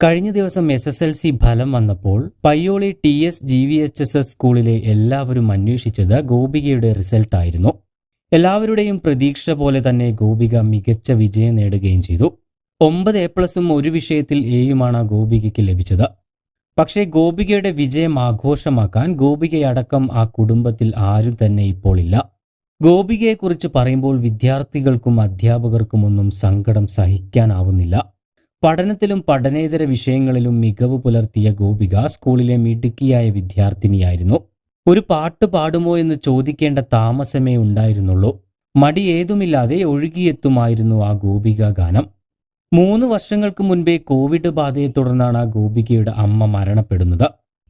കഴിഞ്ഞ ദിവസം S S L C ഫലം വന്നപ്പോൾ Payyoli T S G V H S S സ്കൂളിലെ എല്ലാവരും അന്വേഷിച്ചത് ഗോപികയുടെ റിസൾട്ടായിരുന്നു എല്ലാവരുടെയും പ്രതീക്ഷ പോലെ തന്നെ ഗോപിക മികച്ച വിജയം നേടുകയും ചെയ്തു. ഒമ്പത് എ പ്ലസും ഒരു വിഷയത്തിൽ എയുമാണ് ഗോപികയ്ക്ക് ലഭിച്ചത്. പക്ഷേ ഗോപികയുടെ വിജയം ആഘോഷമാക്കാൻ ഗോപികയടക്കം ആ കുടുംബത്തിൽ ആരും തന്നെ ഇപ്പോൾ ഇല്ല. ഗോപികയെക്കുറിച്ച് പറയുമ്പോൾ വിദ്യാർത്ഥികൾക്കും അധ്യാപകർക്കുമൊന്നും സങ്കടം സഹിക്കാനാവുന്നില്ല. പഠനത്തിലും പഠനേതര വിഷയങ്ങളിലും മികവ് പുലർത്തിയ ഗോപിക സ്കൂളിലെ മിടുക്കിയായ വിദ്യാർത്ഥിനിയായിരുന്നു. ഒരു പാട്ട് പാടുമോ എന്ന് ചോദിക്കേണ്ട താമസമേ ഉണ്ടായിരുന്നുള്ളൂ. മടി ഏതുമില്ലാതെ ഒഴുകിയെത്തുമായിരുന്നു ആ ഗോപിക ഗാനം. മൂന്ന് വർഷങ്ങൾക്ക് മുൻപേ കോവിഡ് ബാധയെ തുടർന്നാണ് ആ ഗോപികയുടെ അമ്മ മരണപ്പെടുന്നത്.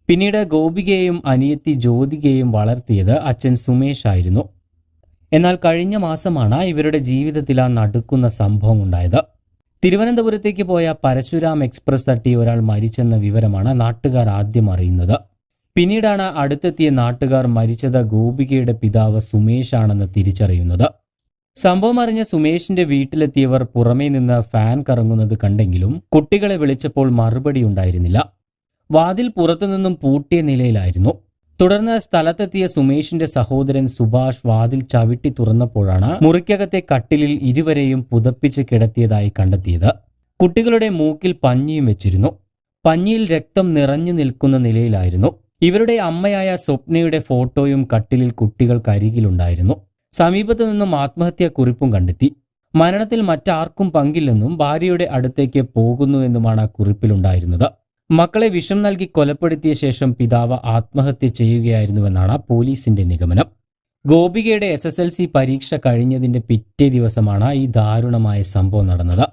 പിന്നീട് ഗോപികയെയും അനിയത്തി ജ്യോതികയെയും വളർത്തിയത് അച്ഛൻ സുമേഷ് ആയിരുന്നു. എന്നാൽ കഴിഞ്ഞ മാസമാണ് ഇവരുടെ ജീവിതത്തിൽ ആ നടുക്കുന്ന സംഭവം ഉണ്ടായത്. തിരുവനന്തപുരത്തേക്ക് പോയ പരശുരാം എക്സ്പ്രസ് തട്ടി ഒരാൾ മരിച്ചെന്ന വിവരമാണ് നാട്ടുകാർ ആദ്യം അറിയുന്നത്. പിന്നീടാണ് അടുത്തെത്തിയ നാട്ടുകാർ മരിച്ചത് ഗോപികയുടെ പിതാവ് സുമേഷ് ആണെന്ന് തിരിച്ചറിയുന്നത്. സംഭവം അറിഞ്ഞ സുമേഷിന്റെ വീട്ടിലെത്തിയവർ പുറമേ നിന്ന് ഫാൻ കറങ്ങുന്നത് കണ്ടെങ്കിലും കുട്ടികളെ വിളിച്ചപ്പോൾ മറുപടി ഉണ്ടായിരുന്നില്ല. വാതിൽ പുറത്തുനിന്നും പൂട്ടിയ നിലയിലായിരുന്നു. തുടർന്ന് സ്ഥലത്തെത്തിയ സുമേഷിന്റെ സഹോദരൻ സുഭാഷ് വാതിൽ ചവിട്ടി തുറന്നപ്പോഴാണ് മുറിക്കകത്തെ കട്ടിലിൽ ഇരുവരെയും പുതപ്പിച്ച് കിടത്തിയതായി കണ്ടെത്തിയത്. കുട്ടികളുടെ മൂക്കിൽ പഞ്ഞിയും വെച്ചിരുന്നു. പഞ്ഞിയിൽ രക്തം നിറഞ്ഞു നിൽക്കുന്ന നിലയിലായിരുന്നു. ഇവരുടെ അമ്മയായ സ്വപ്നയുടെ ഫോട്ടോയും കട്ടിലിൽ കുട്ടികൾക്കരികിലുണ്ടായിരുന്നു സമീപത്തു നിന്നും ആത്മഹത്യാ കുറിപ്പും കണ്ടെത്തി. മരണത്തിൽ മറ്റാർക്കും പങ്കില്ലെന്നും ഭാര്യയുടെ അടുത്തേക്ക് പോകുന്നുവെന്നുമാണ് ആ കുറിപ്പിലുണ്ടായിരുന്നത്. മക്കളെ വിഷം നൽകി കൊലപ്പെടുത്തിയ ശേഷം പിതാവ് ആത്മഹത്യ ചെയ്യുകയായിരുന്നുവെന്നാണ് പോലീസിന്റെ നിഗമനം. ഗോപികയുടെ എസ് എസ് എൽ സി പരീക്ഷ കഴിഞ്ഞതിന്റെ പിറ്റേ ദിവസമാണ് ഈ ദാരുണമായ സംഭവം നടന്നത്.